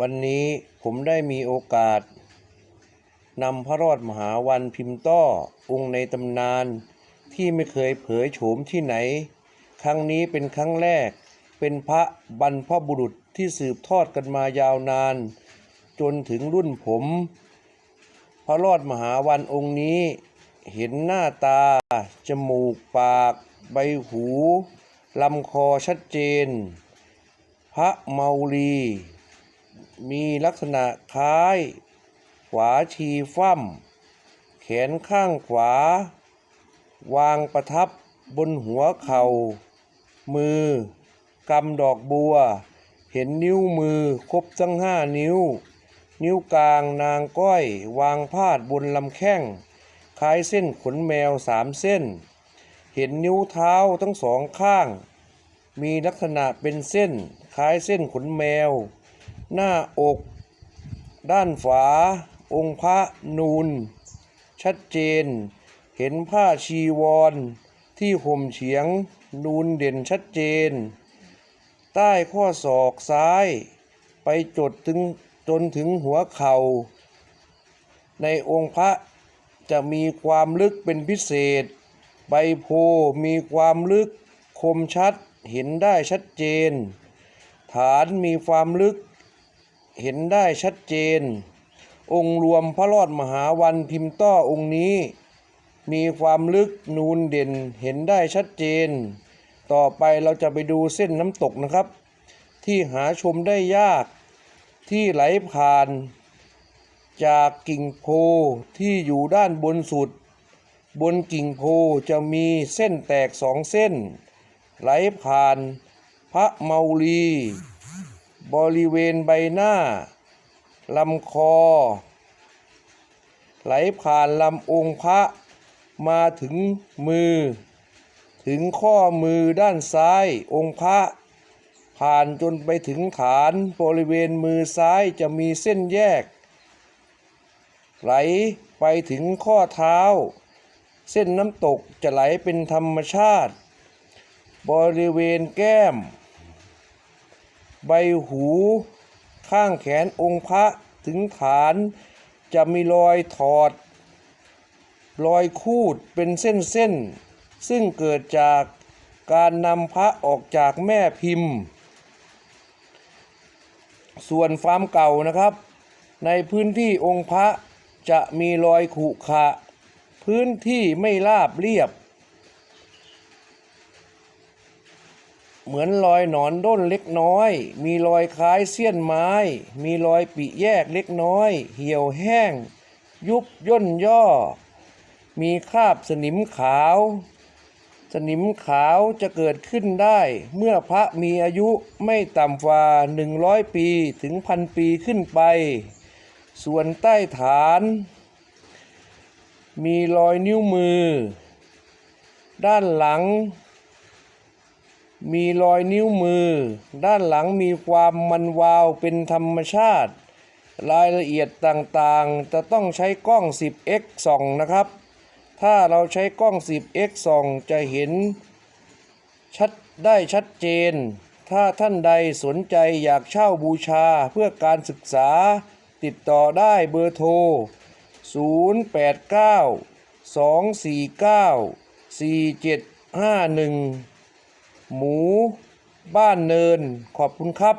วันนี้ผมได้มีโอกาสนำพระรอดมหาวันพิมพ์ต้อองค์ในตำนาน ที่ไม่เคยเผยโฉมที่ไหน ครั้งนี้เป็นครั้งแรก เป็นพระบรรพบุรุษที่สืบทอดกันมายาวนาน จนถึงรุ่นผม พระรอดมหาวันองค์นี้ เห็นหน้าตา จมูกปาก ใบหูลำคอชัดเจน พระเมาลี มีลักษณะคล้าย ขวาชีฟั่มแขนข้างขวา วางประทับบนหัวเข่า มือกำดอกบัว เห็นนิ้วมือครบทั้งห้านิ้ว นิ้วกลางนางก้อย วางพาดบนลำแข้ง คล้ายเส้นขนแมวสามเส้น เห็นนิ้วเท้าทั้งสองข้าง มีลักษณะเป็นเส้น คล้ายเส้นขนแมว หน้าอก ด้านฝา องค์พระนูน ชัดเจน เห็นผ้าชีวร ที่ห่มเฉียง นูนเด่นชัดเจน ใต้ข้อศอกซ้าย ไปจดถึงจนถึงหัวเข่า ในองค์พระจะมีความลึกเป็นพิเศษ ใบโพมีความลึกคมชัดเห็นได้ชัดเจน ฐานมีความลึก เห็นได้ชัดเจน องค์รวมพระรอดมหาวันพิมพ์ต้อองค์นี้ มีความลึกนูนเด่นเห็นได้ชัดเจน ต่อไปเราจะไปดูเส้นน้ำตกนะครับ ที่หาชมได้ยากที่ไหลผ่าน จากกิ่งโพที่อยู่ด้านบนสุด บนกิ่งโพจะมีเส้นแตกสองเส้น ไหลผ่านพระเมาลี บริเวณใบหน้าลำคอ ไหลผ่านลำองค์พระมาถึงมือ ถึงข้อมือด้านซ้ายองค์พระ ผ่านจนไปถึงฐานบริเวณมือซ้ายจะมีเส้นแยก ไหลไปถึงข้อเท้า เส้นน้ำตกจะไหลเป็นธรรมชาติ บริเวณแก้ม ใบหู ข้างแขนองค์พระถึงฐานจะมีรอยถอด รอยคูดเป็นเส้นๆซึ่งเกิดจากการนำพระออกจากแม่พิมพ์ ส่วนฟาร์มเก่านะครับ ในพื้นที่องค์พระจะมีรอยขุขะ พื้นที่ไม่ราบเรียบ เหมือนรอยหนอนด้นเล็กน้อย มีรอยคล้ายเสี้ยนไม้ มีรอยปิแยกเล็กน้อย เหี่ยวแห้ง ยุบย่นย่อ มีคราบสนิมขาว สนิมขาวจะเกิดขึ้นได้ เมื่อพระมีอายุไม่ต่ำกว่า 100 ปีถึงพันปีขึ้นไป ส่วนใต้ฐาน มีรอยนิ้วมือ ด้านหลัง มีรอยนิ้วมือ ด้านหลังมีความมันวาวเป็นธรรมชาติ รายละเอียดต่างๆ จะต้องใช้กล้อง 10x ส่องนะครับ ถ้าเราใช้กล้อง 10x ส่องจะเห็นชัดได้ชัดเจน ถ้าท่านใดสนใจอยากเช่าบูชาเพื่อการศึกษา ติดต่อได้เบอร์โทร 089 249 4751 หมูบ้านเนิน ขอบคุณครับ